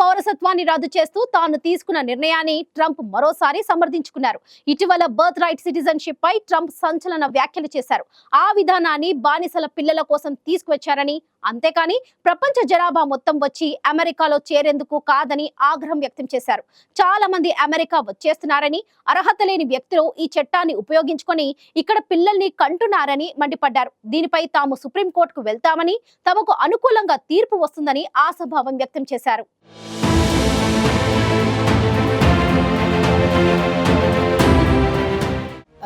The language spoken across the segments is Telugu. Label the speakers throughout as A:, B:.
A: పౌరసత్వాన్ని రద్దు చేస్తూ తాను తీసుకున్న నిర్ణయాన్ని ట్రంప్ మరోసారి సమర్థించుకున్నారు. ఇటీవల బర్త్ రైట్ సిటిజన్షిప్ పై ట్రంప్ సంచలన వ్యాఖ్యలు చేశారు. ఆ విధానాన్ని బానిసల పిల్లల కోసం తీసుకువచ్చారని అంతేకాని ప్రపంచ జనాభా మొత్తం వచ్చి అమెరికాలో చేరేందుకు కాదని ఆగ్రహం వ్యక్తం చేశారు. చాలా మంది అమెరికా వచ్చేస్తున్నారని అర్హత లేని వ్యక్తులు ఈ చట్టాన్ని ఉపయోగించుకొని ఇక్కడ పిల్లల్ని కంటున్నారని మండిపడ్డారు. దీనిపై తాము సుప్రీంకోర్టుకు వెళ్తామని తమకు అనుకూలంగా తీర్పు వస్తుందని ఆశాభావం వ్యక్తం చేశారు.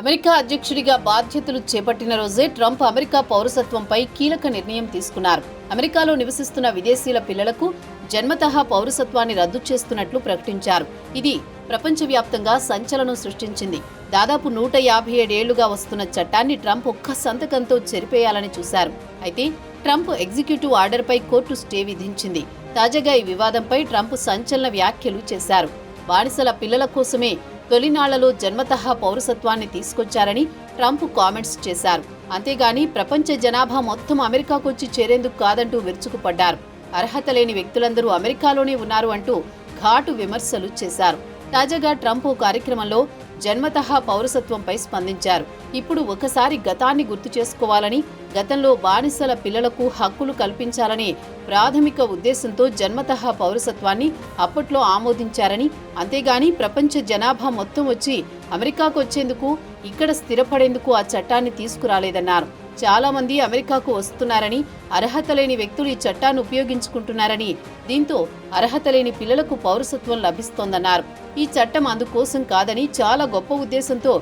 B: అమెరికా అధ్యక్షుడిగా బాధ్యతలు చేపట్టిన రోజే ట్రంప్ అమెరికా పౌరసత్వంపై కీలక నిర్ణయం తీసుకున్నారు. అమెరికాలో నివసిస్తున్న విదేశీయుల పిల్లలకు జన్మతహా పౌరసత్వాన్ని రద్దు చేస్తున్నట్లు ప్రకటించారు. ఇది ప్రపంచవ్యాప్తంగా సంచలనం సృష్టించింది. దాదాపు నూట యాభై ఏడేళ్ళుగా వస్తున్న చట్టాన్ని ట్రంప్ ఒక్క సంతకంతో చెరిపేయాలని చూశారు. అయితే ట్రంప్ ఎగ్జిక్యూటివ్ ఆర్డర్పై కోర్టు స్టే విధించింది. తాజాగా ఈ వివాదంపై ట్రంప్ సంచలన వ్యాఖ్యలు చేశారు. బానిసల పిల్లల కోసమే తొలినాళ్ళలో జన్మతహా పౌరసత్వాన్ని తీసుకొచ్చారని ట్రంప్ కామెంట్స్ చేశారు. అంతేగాని ప్రపంచ జనాభా మొత్తం అమెరికాకొచ్చి చేరేందుకు కాదంటూ విరుచుకుపడ్డారు. అర్హత లేని వ్యక్తులందరూ అమెరికాలోనే ఉన్నారు అంటూ ఘాటు విమర్శలు చేశారు. తాజాగా ట్రంప్ కార్యక్రమంలో జన్మతహా పౌరసత్వంపై స్పందించారు. ఇప్పుడు ఒకసారి గతాన్ని గుర్తు చేసుకోవాలని గతంలో బానిసల పిల్లలకు హక్కులు కల్పించాలనే ప్రాథమిక ఉద్దేశంతో జన్మతహా పౌరసత్వాన్ని అప్పట్లో ఆమోదించారని అంతేగాని ప్రపంచ జనాభా మొత్తం వచ్చి అమెరికాకు వచ్చేందుకు ఇక్కడ స్థిరపడేందుకు ఆ చట్టాన్ని తీసుకురాలేదన్నారు. చాలా మంది అమెరికాకు వస్తున్నారని అర్హత లేని వ్యక్తులు ఈ చట్టాన్ని ఉపయోగించుకుంటున్నారని దీంతో అర్హత లేని పిల్లలకు పౌరసత్వం లభిస్తోందన్నారు. ఈ చట్టం అందుకోసం కాదని చాలా గొప్ప ఉద్దేశంతో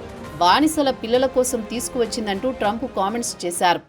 B: బానిసల పిల్లల కోసం తీసుకువచ్చిందంటూ ట్రంప్ కామెంట్స్ చేశారు.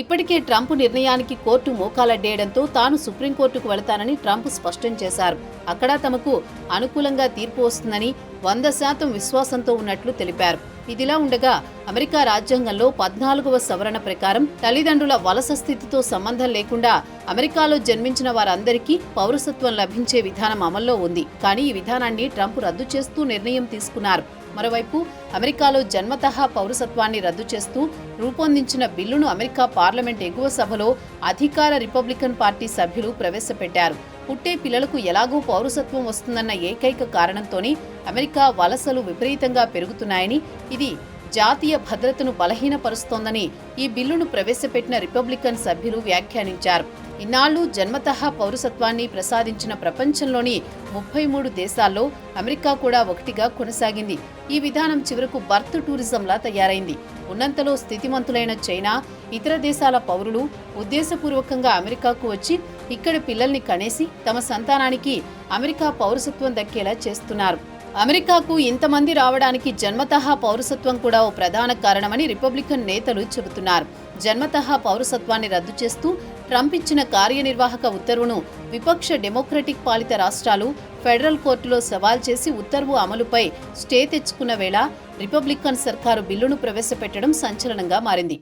B: ఇప్పటికే ట్రంప్ నిర్ణయానికి కోర్టు మోకాలడ్డేయడంతో తాను సుప్రీంకోర్టుకు వెళతానని ట్రంప్ స్పష్టం చేశారు. అక్కడ తమకు అనుకూలంగా తీర్పు వస్తుందని వంద శాతం విశ్వాసంతో ఉన్నట్లు తెలిపారు. ఇదిలా ఉండగా అమెరికా రాజ్యాంగంలో పద్నాలుగవ సవరణ ప్రకారం తల్లిదండ్రుల వలస స్థితితో సంబంధం లేకుండా అమెరికాలో జన్మించిన వారందరికీ పౌరసత్వం లభించే విధానం అమల్లో ఉంది. కానీ ఈ విధానాన్ని ట్రంప్ రద్దు చేస్తూ నిర్ణయం తీసుకున్నారు. మరోవైపు అమెరికాలో జన్మతహా పౌరసత్వాన్ని రద్దు చేస్తూ రూపొందించిన బిల్లును అమెరికా పార్లమెంట్ ఎగువ సభలో అధికార రిపబ్లికన్ పార్టీ సభ్యులు ప్రవేశపెట్టారు. పుట్టే పిల్లలకు ఎలాగూ పౌరసత్వం వస్తుందన్న ఏకైక కారణంతోనే అమెరికా వలసలు విపరీతంగా పెరుగుతున్నాయని ఇది జాతీయ భద్రతను బలహీనపరుస్తోందని ఈ బిల్లును ప్రవేశపెట్టిన రిపబ్లికన్ సభ్యులు వ్యాఖ్యానించారు. ఇన్నాళ్ళు జన్మతహా పౌరసత్వాన్ని ప్రసాదించిన ప్రపంచంలోని ముప్పై మూడు దేశాల్లో అమెరికా కూడా ఒకటిగా కొనసాగింది. ఈ విధానం చివరకు బర్త్ టూరిజంలా తయారైంది. ఉన్నంతలో స్థితిమంతులైన చైనా ఇతర దేశాల పౌరులు ఉద్దేశపూర్వకంగా అమెరికాకు వచ్చి ఇక్కడ పిల్లల్ని కనేసి తమ సంతానానికి అమెరికా పౌరసత్వం దక్కేలా చేస్తున్నారు. అమెరికాకు ఇంతమంది రావడానికి జన్మతహా పౌరసత్వం కూడా ఓ ప్రధాన కారణమని రిపబ్లికన్ నేతలు చెబుతున్నారు. జన్మతహా పౌరసత్వాన్ని రద్దు చేస్తూ ట్రంప్ ఇచ్చిన కార్యనిర్వాహక ఉత్తర్వును విపక్ష డెమోక్రటిక్ పాలిత రాష్ట్రాలు ఫెడరల్ కోర్టులో సవాల్ చేసి ఉత్తర్వు అమలుపై స్టే తెచ్చుకున్న వేళ రిపబ్లికన్ సర్కారు బిల్లును ప్రవేశపెట్టడం సంచలనంగా మారింది.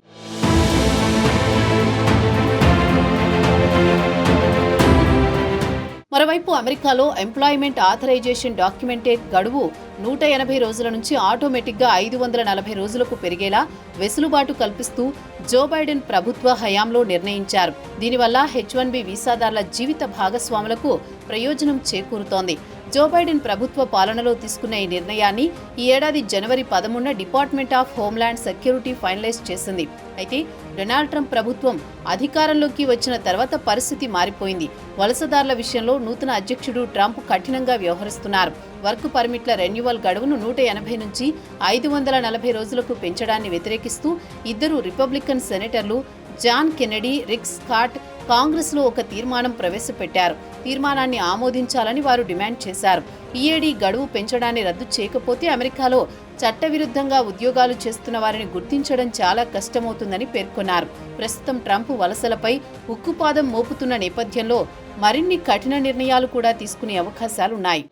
B: మరోవైపు అమెరికాలో ఎంప్లాయ్మెంట్ ఆథరైజేషన్ డాక్యుమెంటేట్ గడువు నూట ఎనభై రోజుల నుంచి ఆటోమేటిక్గా ఐదు వందల నలభై రోజులకు పెరిగేలా వెసులుబాటు కల్పిస్తూ జో బైడెన్ ప్రభుత్వ హయాంలో నిర్ణయించారు. దీనివల్ల హెచ్ వన్ బి వీసాదారుల జీవిత భాగస్వాములకు ప్రయోజనం చేకూరుతోంది. జో బైడెన్ ప్రభుత్వ పాలనలో తీసుకున్న ఈ నిర్ణయాన్ని ఈ ఏడాది జనవరి పదమూడున department of homeland security finalise చేసింది. అయితే డొనాల్డ్ ట్రంప్ ప్రభుత్వం అధికారంలోకి వచ్చిన తర్వాత పరిస్థితి మారిపోయింది. వలసదారుల విషయంలో నూతన అధ్యక్షుడు ట్రంప్ కఠినంగా వ్యవహరిస్తున్నారు. వర్క్ పర్మిట్ల రెన్యువల్ గడువును నూట ఎనభై నుంచి ఐదు వందల నలభై రోజులకు పెంచడాన్ని వ్యతిరేకిస్తూ ఇద్దరు రిపబ్లికన్ సెనేటర్లు జాన్ కెనడీ రిక్ స్కాట్ కాంగ్రెస్లో ఒక తీర్మానం ప్రవేశపెట్టారు. తీర్మానాన్ని ఆమోదించాలని వారు డిమాండ్ చేశారు. ఈఏడీ గడువు పెంచడాన్ని రద్దు చేయకపోతే అమెరికాలో చట్టవిరుద్ధంగా ఉద్యోగాలు చేస్తున్న వారిని గుర్తించడం చాలా కష్టమవుతుందని పేర్కొన్నారు. ప్రస్తుతం ట్రంప్ వలసలపై ఉక్కుపాదం మోపుతున్న నేపథ్యంలో మరిన్ని కఠిన నిర్ణయాలు కూడా తీసుకునే అవకాశాలున్నాయి.